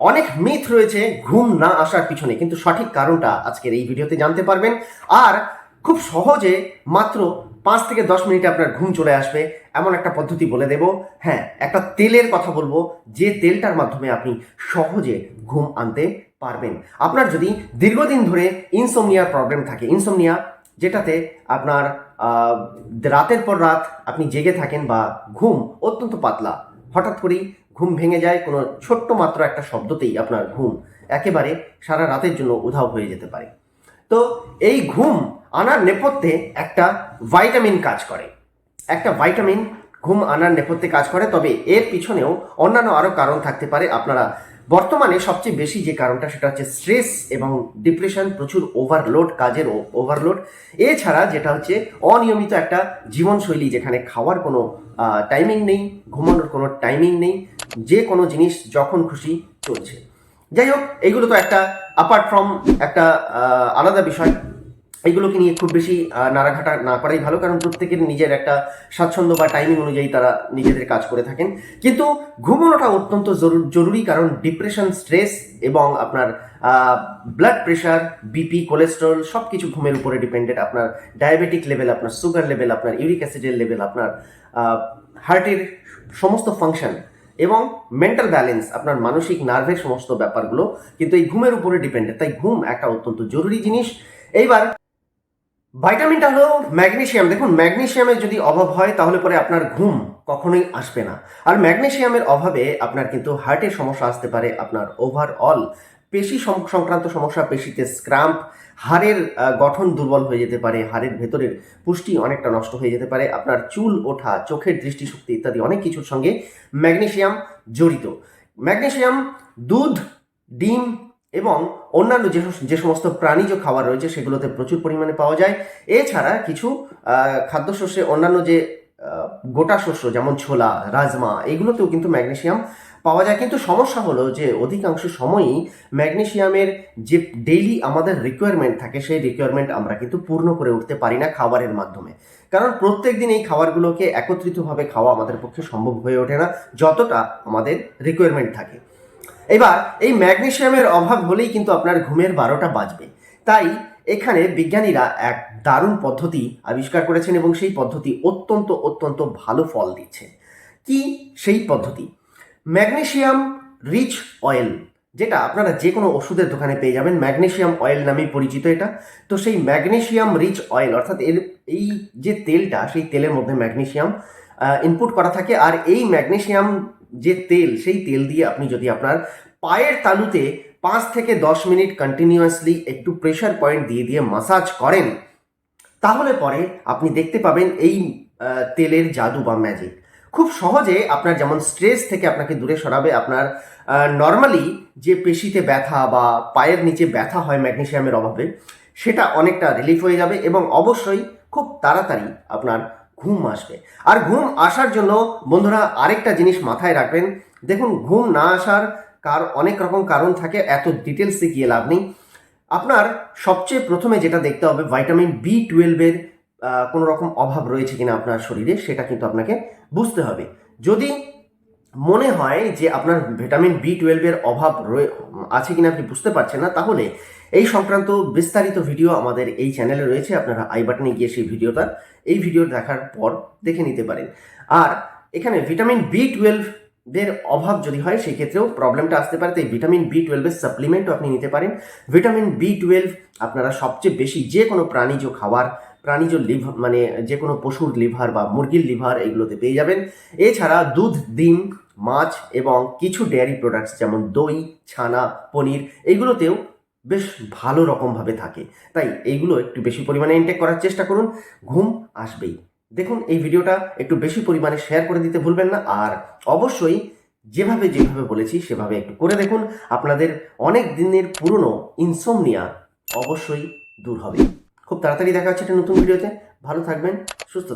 অনেক মিথ রয়েছে, ঘুম না আসার পিছনে। কিন্তু সঠিক কারণটা আজকের এই ভিডিওতে জানতে পারবেন। আর খুব সহজে মাত্র পাঁচ থেকে দশ মিনিটে আপনার ঘুম চলে আসবে, এমন একটা পদ্ধতি বলে দেব। হ্যাঁ একটা তেলের কথা বলব, যে তেলটার মাধ্যমে আপনি সহজে ঘুম আনতে পারবেন। আপনার যদি দীর্ঘদিন ধরে ইনসোমনিয়ার প্রবলেম থাকে ইনসোমনিয়া যেটাতে আপনার রাতের পর রাত আপনি জেগে থাকেন বা ঘুম অত্যন্ত পাতলা, হঠাৎ করেই ঘুম ভেঙে যায় কোনো ছোট্ট মাত্র একটা শব্দতেই আপনার ঘুম একেবারে সারা রাতের জন্য উধাও হয়ে যেতে পারে। তো এই ঘুম আনার নেপথ্যে একটা ভাইটামিন কাজ করে। একটা ভাইটামিন ঘুম আনার নেপথ্যে কাজ করে, তবে এর পিছনেও অন্যান্য আরও কারণ থাকতে পারে। আপনারা বর্তমানে সবচেয়ে বেশি যে কারণটা, সেটা হচ্ছে স্ট্রেস এবং ডিপ্রেশন, প্রচুর ওভারলোড, কাজের ওভারলোড। এছাড়া যেটা হচ্ছে অনিয়মিত একটা জীবনশৈলী, যেখানে খাওয়ার কোনো টাইমিং নেই, ঘুমানোর কোনো টাইমিং নেই যে কোনো জিনিস যখন খুশি চলছে। যাই হোক, এইগুলো তো একটা অ্যাপার্ট ফ্রম একটা আলাদা বিষয়, এইগুলোকে নিয়ে খুব বেশি নাড়াঘাটা না করাই ভালো, কারণ প্রত্যেকের নিজের একটা স্বাচ্ছন্দ্য বা টাইমিং অনুযায়ী তারা নিজেদের কাজ করে থাকেন। কিন্তু ঘুমানোটা অত্যন্ত জরু- জরুরি, কারণ ডিপ্রেশন স্ট্রেস এবং আপনার ব্লাড প্রেশার বিপি কোলেস্ট্রল সব কিছু ঘুমের উপরে ডিপেন্ডেড আপনার ডায়াবেটিক লেভেল আপনার সুগার লেভেল আপনার ইউরিক অ্যাসিডের লেভেল আপনার হার্টের সমস্ত ফাংশন এবং মেন্টাল ব্যালেন্স আপনার মানসিক নার্ভের সমস্ত ব্যাপারগুলো কিন্তু এই ঘুমের উপরে ডিপেন্ডেড তাই ঘুম একটা অত্যন্ত জরুরি জিনিস। এইবার ভাইটামিনটা হলো ম্যাগনেশিয়াম দেখুন ম্যাগনেশিয়ামের যদি অভাব হয়, তাহলে পরে আপনার ঘুম কখনোই আসবে না। আর ম্যাগনেশিয়ামের অভাবে আপনার কিন্তু হার্টের সমস্যা আসতে পারে, আপনার ওভারঅল পেশি সংক্রান্ত সমস্যা, পেশিতে স্ক্রাম্প হাড়ের গঠন দুর্বল হয়ে যেতে পারে, হাড়ের ভেতরের পুষ্টি অনেকটা নষ্ট হয়ে যেতে পারে, আপনার চুল, ওঠা, চোখের দৃষ্টিশক্তি ইত্যাদি অনেক কিছুর সঙ্গে ম্যাগনেশিয়াম জড়িত। ম্যাগনেশিয়াম, দুধ, ডিম এবং অন্যান্য যে যে সমস্ত প্রাণীজ খাবার রয়েছে সেগুলোতে প্রচুর পরিমাণে পাওয়া যায়। এছাড়া কিছু খাদ্যশস্যে অন্যান্য যে গোটা শস্য যেমন ছোলা, রাজমা, এগুলোতেও কিন্তু ম্যাগনেসিয়াম পাওয়া যায়। কিন্তু সমস্যা হলো যে অধিকাংশ সময়ই ম্যাগনেশিয়ামের যে ডেইলি আমাদের রিকোয়ারমেন্ট থাকে, সেই রিকোয়ারমেন্ট আমরা কিন্তু পূর্ণ করে উঠতে পারি না খাবারের মাধ্যমে। কারণ প্রত্যেক দিন এই খাবারগুলোকে একত্রিতভাবে খাওয়া আমাদের পক্ষে সম্ভব হয়ে ওঠে না, যতটা আমাদের রিকোয়ারমেন্ট থাকে। এবার, এই ম্যাগনেশিয়ামের অভাব হলেই কিন্তু আপনার ঘুমের বারোটা বাজবে। তাই এখানে বিজ্ঞানীরা এক দারুণ পদ্ধতি আবিষ্কার করেছেন এবং সেই পদ্ধতি অত্যন্ত অত্যন্ত ভালো ফল দিচ্ছে। কি সেই পদ্ধতি? ম্যাগনেসিয়াম রিচ অয়েল, যেটা আপনারা যে কোনো ওষুধের দোকানে পেয়ে যাবেন। ম্যাগনেশিয়াম অয়েল নামেই পরিচিত এটা। তো সেই ম্যাগনেশিয়াম রিচ অয়েল, অর্থাৎ এর এই যে তেলটা, সেই তেলের মধ্যে ম্যাগনেসিয়াম ইনপুট করা থাকে। আর এই ম্যাগনেশিয়াম যে তেল, সেই তেল দিয়ে আপনি যদি আপনার পায়ের তালুতে পাঁচ থেকে দশ মিনিট কন্টিনিউয়াসলি একটু প্রেশার পয়েন্ট দিয়ে দিয়ে মাসাজ করেন, তাহলে পরে আপনি দেখতে পাবেন এই তেলের জাদু বা ম্যাজিক খুব সহজে আপনার যেমন স্ট্রেস থেকে আপনাকে দূরে সরাবে, আপনার নর্মালি যে পেশিতে ব্যথা বা পায়ের নিচে ব্যথা হয় ম্যাগনেশিয়ামের অভাবে, সেটা অনেকটা রিলিফ হয়ে যাবে এবং অবশ্যই খুব তাড়াতাড়ি আপনার ঘুম আসবে। আর ঘুম আসার জন্য বন্ধুরা আরেকটা জিনিস মাথায় রাখবেন। দেখুন, ঘুম না আসার কার অনেক রকম কারণ থাকে, এত ডিটেলসে গিয়ে লাভ নেই। আপনার সবচেয়ে প্রথমে যেটা দেখতে হবে ভাইটামিন বি টুয়েলভের কোনো রকম অভাব রয়েছে কিনা আপনার শরীরে, সেটা কিন্তু আপনাকে বুঝতে হবে। যদি মনে হয় যে আপনার ভিটামিন বি টুয়েলভের অভাব আছে কিনা আপনি বুঝতে পারছেন না, তাহলে এই সংক্রান্ত বিস্তারিত ভিডিও আমাদের এই চ্যানেলে রয়েছে। আপনারা আই বাটনে গিয়ে সেই ভিডিওটা, এই ভিডিও দেখার পর দেখে নিতে পারেন। আর এখানে ভিটামিন বি টুয়েলভ দের অভাব যদি হয় সেই ক্ষেত্রেও প্রবলেমটা আসতে পারে। তাই ভিটামিন বি টুয়েলভের সাপ্লিমেন্টও আপনি নিতে পারেন। ভিটামিন বি টুয়েলভ আপনারা সবচেয়ে বেশি যে কোনো প্রাণীজ খাবার প্রাণীজ লিভার মানে যে কোনো পশুর লিভার বা মুরগির লিভার এগুলোতে পেয়ে যাবেন। এছাড়া দুধ, ডিম, মাছ এবং কিছু ডেয়ারি প্রোডাক্টস যেমন দই, ছানা, পনির এগুলোতেও বেশ ভালো রকমভাবে থাকে। তাই এইগুলো একটু বেশি পরিমাণে ইনটেক করার চেষ্টা করুন। ঘুম আসবেই। দেখুন, এই ভিডিওটা একটু বেশি পরিমাণে শেয়ার করে দিতে ভুলবেন না। আর অবশ্যই যেভাবে যেভাবে বলেছি, সেভাবে একটু করে দেখুন। আপনাদের অনেক দিনের পুরনো ইনসোমনিয়া অবশ্যই দূর হবে। খুব তাড়াতাড়ি দেখা হচ্ছে একটা নতুন ভিডিওতে। ভালো থাকবেন সুস্থ থাকবেন।